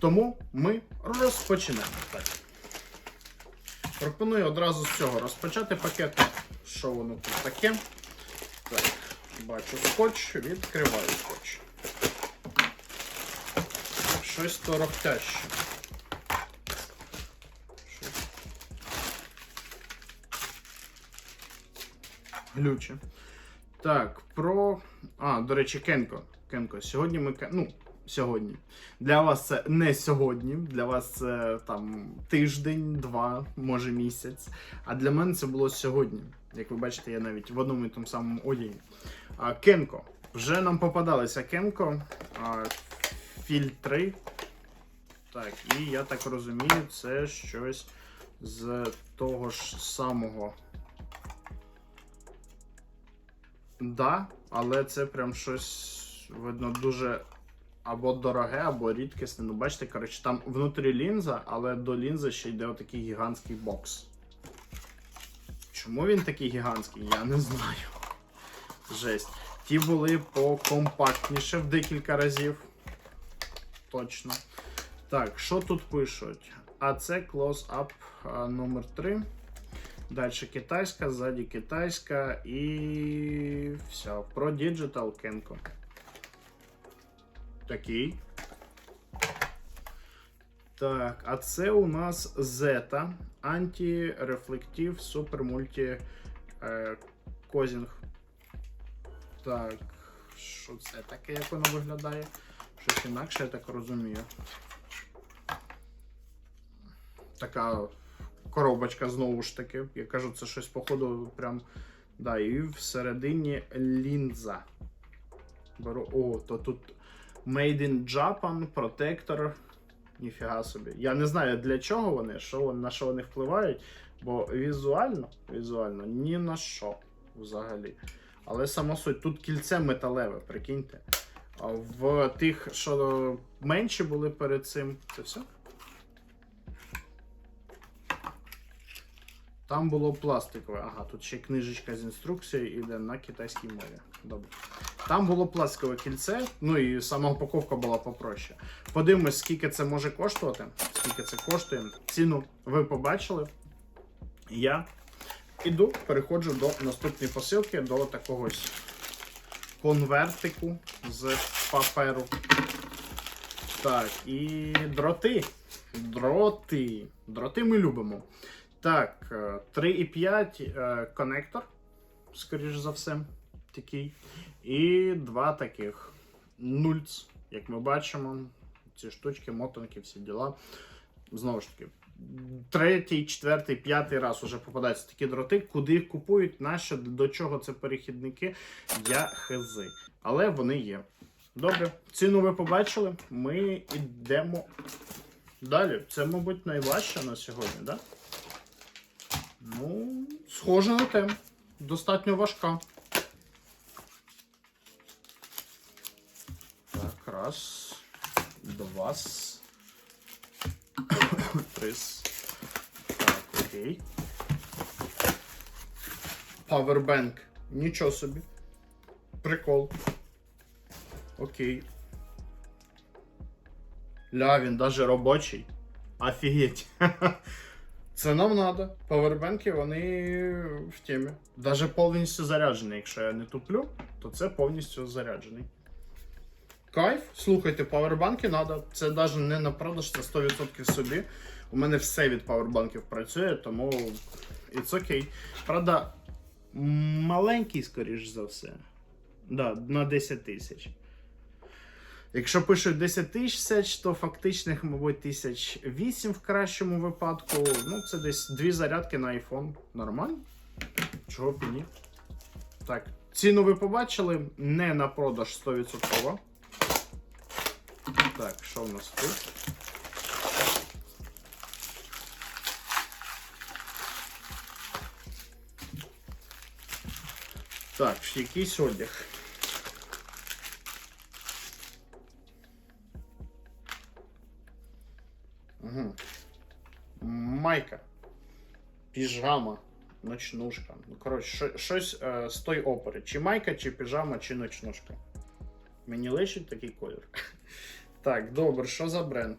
Тому ми розпочнемо. Так. Пропоную одразу з цього розпочати пакет. Що воно тут таке? Так, бачу скотч, відкриваю скотч. Щось торохтяще. Глюче. Так, про. А, до речі, Кенко. Кенко, сьогодні ми. Ну, сьогодні. Для вас це не сьогодні, для вас це там тиждень, два, може місяць. А для мене це було сьогодні. Як ви бачите, я навіть в одному і тому самому одягі. А, Кенко. Вже нам попадалися Кенко. А, фільтри. Так, і я так розумію, це щось з того ж самого. Да, але це прям щось видно дуже або дороге, або рідкісне. Ну, бачите, коротше, там внутрі лінза, але до лінзи ще йде отакий гігантський бокс. Чому він такий гігантський, я не знаю. Жесть. Ті були покомпактніше в декілька разів. Точно. Так, що тут пишуть? А це close-up номер 3. Далі китайська, ззаді китайська і все. Про Digital Kenko. Такий. Так, а це у нас Zeta Super Multi е, Козінг. Так, що це таке, як воно виглядає? Щось інакше, я так розумію. Така коробочка знову ж таки. Я кажу, це щось, походу, прям. Да, і всередині лінза. Беру. О, то тут Made in Japan, протектор. Ніфіга собі. Я не знаю для чого вони, що, на що вони впливають, бо візуально, візуально ні на що взагалі. Але сама суть, тут кільце металеве, прикиньте. В тих, що менші були перед цим. Це все? Там було пластикове. Ага, тут ще книжечка з інструкцією іде на китайській мові. Добре. Там було пластикове кільце, ну і сама упаковка була попроще. Подивимось, скільки це може коштувати. Скільки це коштує. Ціну ви побачили. Я іду, переходжу до наступної посилки, до такого конвертику з паперу. Так, і дроти. Дроти. Дроти ми любимо. Так, е, 3,5 е, коннектор, скоріш за все, такий. І два таких нульц, як ми бачимо. Ці штучки, мотанки, всі діла. Знову ж таки, третій, четвертий, п'ятий раз уже попадаються такі дроти. Куди їх купують, нащо, до чого це перехідники, я хези. Але вони є. Добре, ціну ви побачили. Ми йдемо далі. Це, мабуть, найважче на сьогодні, так? Да? Ну, схоже на те. Достатньо важка. Раз, два, три. Так, окей. Powerbank. Нічого собі. Прикол. Окей. Ля, він даже робочий. Офігеть. Це нам треба. Павербенки, вони в темі. Даже повністю заряджений. Якщо я не туплю, то це повністю заряджений. Кайф, слухайте, павербанки треба. Це навіть не на продаж, це 100% собі. У мене все від павербанків працює, тому it's окей. Правда, маленький, скоріш за все. Да, на 10 тисяч. Якщо пишуть 10 тисяч, то фактичних, мабуть, тисяч 8 в кращому випадку. Ну, це десь дві зарядки на iPhone. Нормально? Чого б і ні? Так, ціну ви побачили, не на продаж 100%. Так, що в нас тут? Так, якийсь одяг. Угу. Майка. Піжама. Ночнушка. Ну, коротше, що- щось е, з той опери. Чи майка, чи піжама, чи ночнушка. Мені лишить такий колір. Так, добре, що за бренд?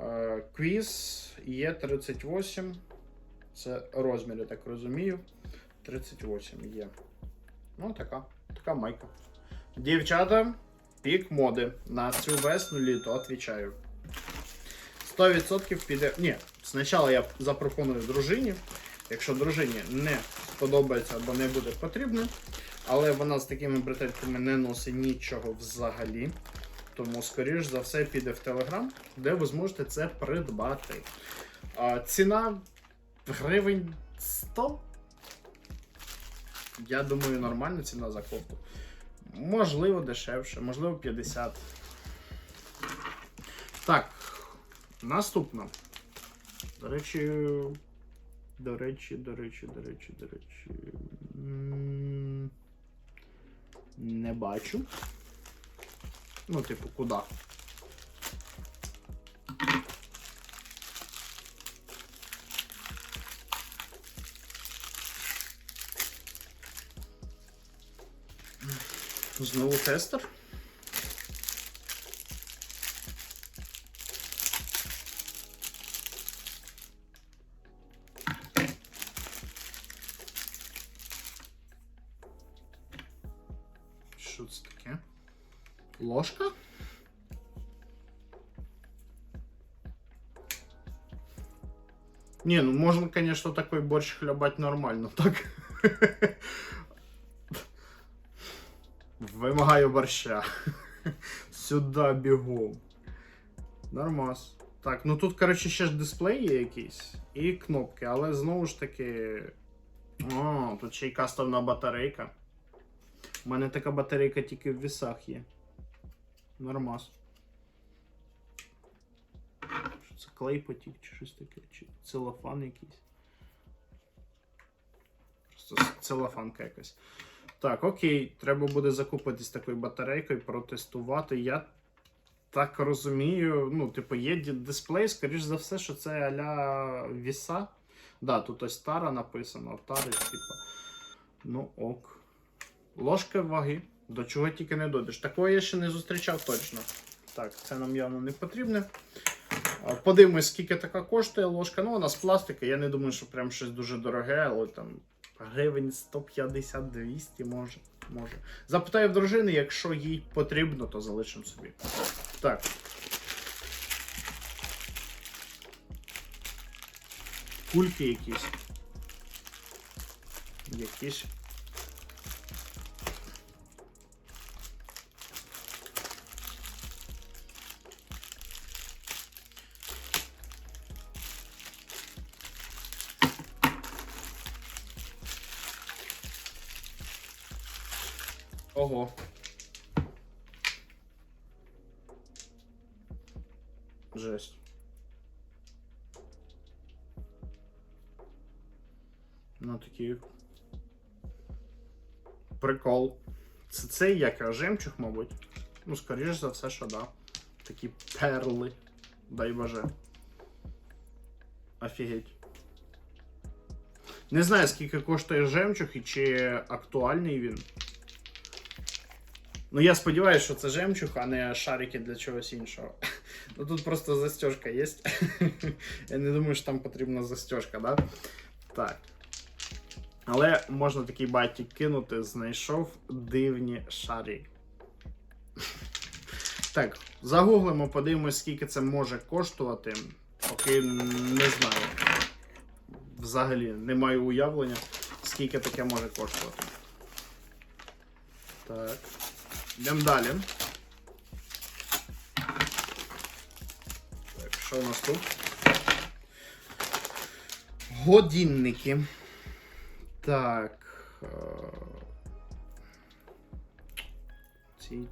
Е, Квіз є 38. Це розмір, я так розумію. 38 є. Ну, така. Така майка. Дівчата, пік моди. На цю весну літо, отвічаю. 100% піде. Ні, спочатку я запропоную дружині. Якщо дружині не сподобається або не буде потрібно, але вона з такими бретельками не носить нічого взагалі. Тому, скоріш за все, піде в Телеграм, де ви зможете це придбати. А, ціна гривень 100. Я думаю, нормальна ціна за кофту. Можливо, дешевше, можливо, 50. Так, наступно. До речі, до речі, до речі, до речі, до речі. Не бачу. Ну, типу, куди? Знову тестер. Що це таке? Ложка? Не, ну можно, конечно, такой борщ хлебать нормально, так? Вимагаю борща. Сюди бігом. Нормас. Так, ну тут, коротше, ще ж дисплей є якийсь. І кнопки, але знову ж таки. О, тут ще й кастомна батарейка. У мене така батарейка тільки в вісах є. Нормас. Що це клей потік чи щось таке? Чи целофан якийсь? Просто целофанка якась. Так, окей, треба буде закупитись такою батарейкою, протестувати. Я так розумію, ну, типу, є дисплей, скоріш за все, що це аля віса. Да, тут ось тара написано, тари, типу. Ну ок. Ложка ваги. До чого тільки не дойдеш. Такого я ще не зустрічав точно. Так, це нам явно не потрібне. Подивимось, скільки така коштує ложка. Ну, вона з пластика. Я не думаю, що прям щось дуже дороге, але там гривень 150-200 може. може. Запитаю в дружини, якщо їй потрібно, то залишимо собі. Так. Кульки якісь. Якісь. Ого. Жесть. Ну такий. Прикол. Це, це як жемчуг, мабуть. Ну, скоріш за все, що да. Такі перли. Дай боже. Офігеть. Не знаю, скільки коштує жемчуг і чи актуальний він. Ну, я сподіваюся, що це жемчуг, а не шарики для чогось іншого. Ну тут просто застежка є. Я не думаю, що там потрібна застежка, да? Так. Але можна такий батік кинути, знайшов дивні шарі. Так, загуглимо, подивимось, скільки це може коштувати. Поки не знаю. Взагалі не маю уявлення, скільки таке може коштувати. Так. Йдемо далі. Так, що у нас тут? Годинники. Так. е, Ці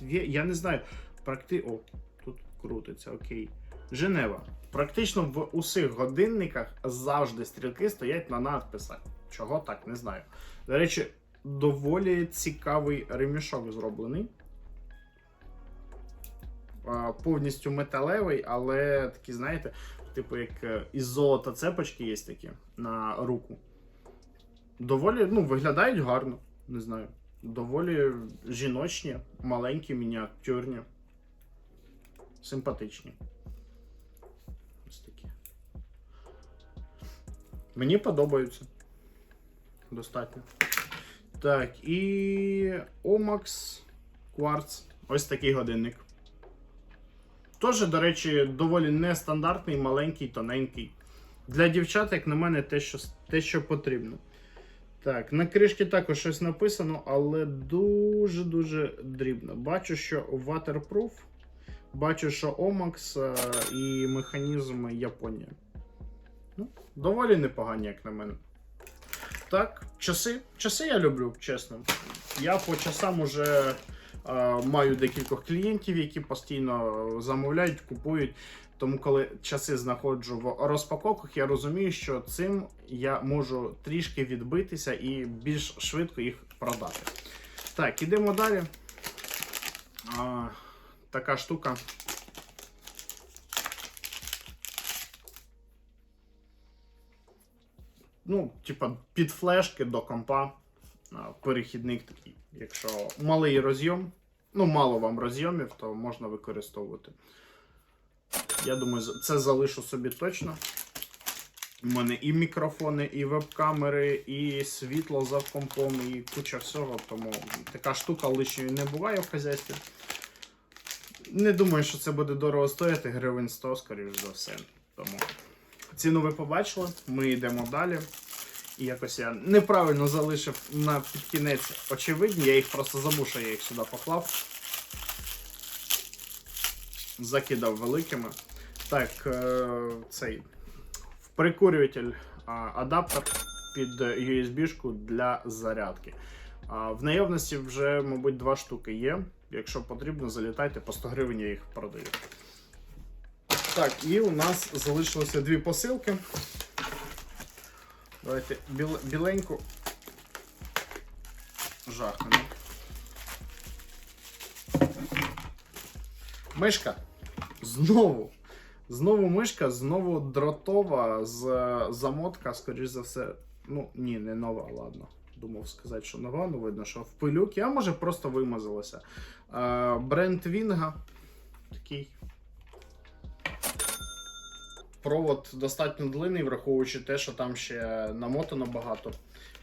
дві. Я не знаю. Практи... О, тут крутиться, окей. Женева. Практично в усіх годинниках завжди стрілки стоять на надписах. Чого так, не знаю. До речі, доволі цікавий ремішок зроблений. Повністю металевий, але такі, знаєте, типу як е, із золота цепочки є такі на руку. Доволі ну, виглядають гарно, не знаю. Доволі жіночні, маленькі, мініатюрні, симпатичні. Ось такі. Мені подобаються. Достатньо. Так, і Omax Quartz. Ось такий годинник. Теж, до речі, доволі нестандартний, маленький, тоненький. Для дівчат, як на мене, те, що, те, що потрібно. Так, на кришці також щось написано, але дуже-дуже дрібно. Бачу, що waterproof, бачу, що Omax е, і механізм Японія. Ну, доволі непогані, як на мене. Так, часи. Часи я люблю, чесно. Я по часам уже маю декількох клієнтів, які постійно замовляють, купують. Тому, коли часи знаходжу в розпаковках, я розумію, що цим я можу трішки відбитися і більш швидко їх продати. Так, ідемо далі. А, така штука. Ну, типа, під флешки до компа. А, Перехідник такий. Якщо малий розйом, ну мало вам розйомів, то можна використовувати. Я думаю, це залишу собі точно. У мене і мікрофони, і веб-камери, і світло за компом, і куча всього. Тому така штука лишньої не буває в хазяйстві. Не думаю, що це буде дорого стояти, гривень 100, скоріш за все. Тому ціну ви побачили, ми йдемо далі. І якось я неправильно залишив на під кінець очевидні, я їх просто забув, що я їх сюди поклав. Закидав великими. Так, е, цей прикурюватель адаптер під USB-шку для зарядки. В наявності вже, мабуть, два штуки є. Якщо потрібно, залітайте, по 100 гривень я їх продаю. Так, і у нас залишилося дві посилки. Давайте біл, біленьку жахнемо. Мишка. Знову. Знову мишка, знову дротова з замотка, скоріш за все. Ну, ні, не нова, ладно. Думав сказати, що нова, ну видно, що в пилюки, а може просто вимазалася. Е, Бренд Вінга. Такий. Провод достатньо длинний, враховуючи те, що там ще намотано багато.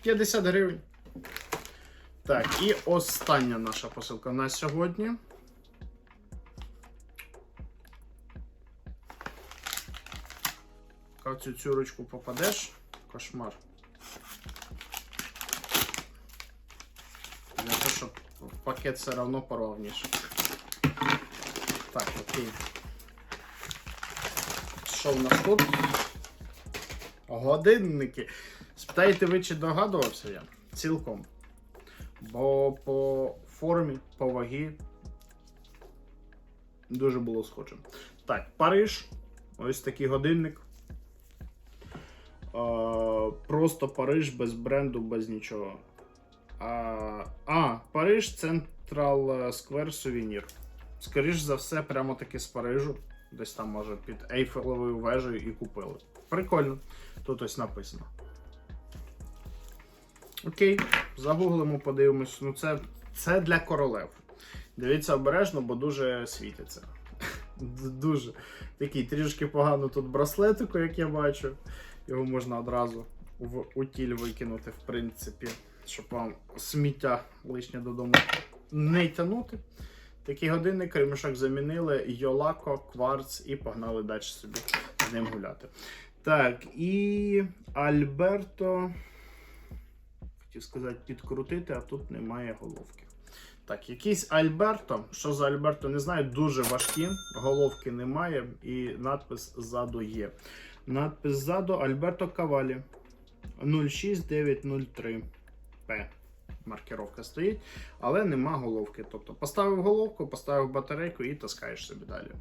50 гривень. Так, і остання наша посилка на сьогодні. Поки в цю цюрочку попадеш, кошмар. Для того, щоб пакет все одно порвав Так, окей. Що в нас тут? Годинники. Спитаєте ви, чи догадувався я? Цілком. Бо по формі, по вагі дуже було схоже. Так, Париж. Ось такий годинник. А, просто Париж без бренду, без нічого. А, а Париж Central Square Souvenir. Скоріш за все, прямо таки з Парижу. Десь там, може, під Ейфелевою вежею і купили. Прикольно. Тут ось написано. Окей, загуглимо, подивимось. Ну, це, це для королев. Дивіться обережно, бо дуже світиться. Дуже. Такий трішки погано тут браслетику, як я бачу. Його можна одразу в утіль викинути, в принципі, щоб вам сміття лишнє додому не тягнути. Такий годинник ремішок замінили, Йолако, кварц і погнали далі собі з ним гуляти. Так, і Альберто. Хотів сказати, підкрутити, а тут немає головки. Так, якийсь Альберто. Що за Альберто, не знаю, дуже важкі. Головки немає, і надпис ззаду є. Надпис ззаду Альберто Кавалі 06903 П. Маркировка стоїть, але нема головки. Тобто поставив головку, поставив батарейку і таскаєш собі далі.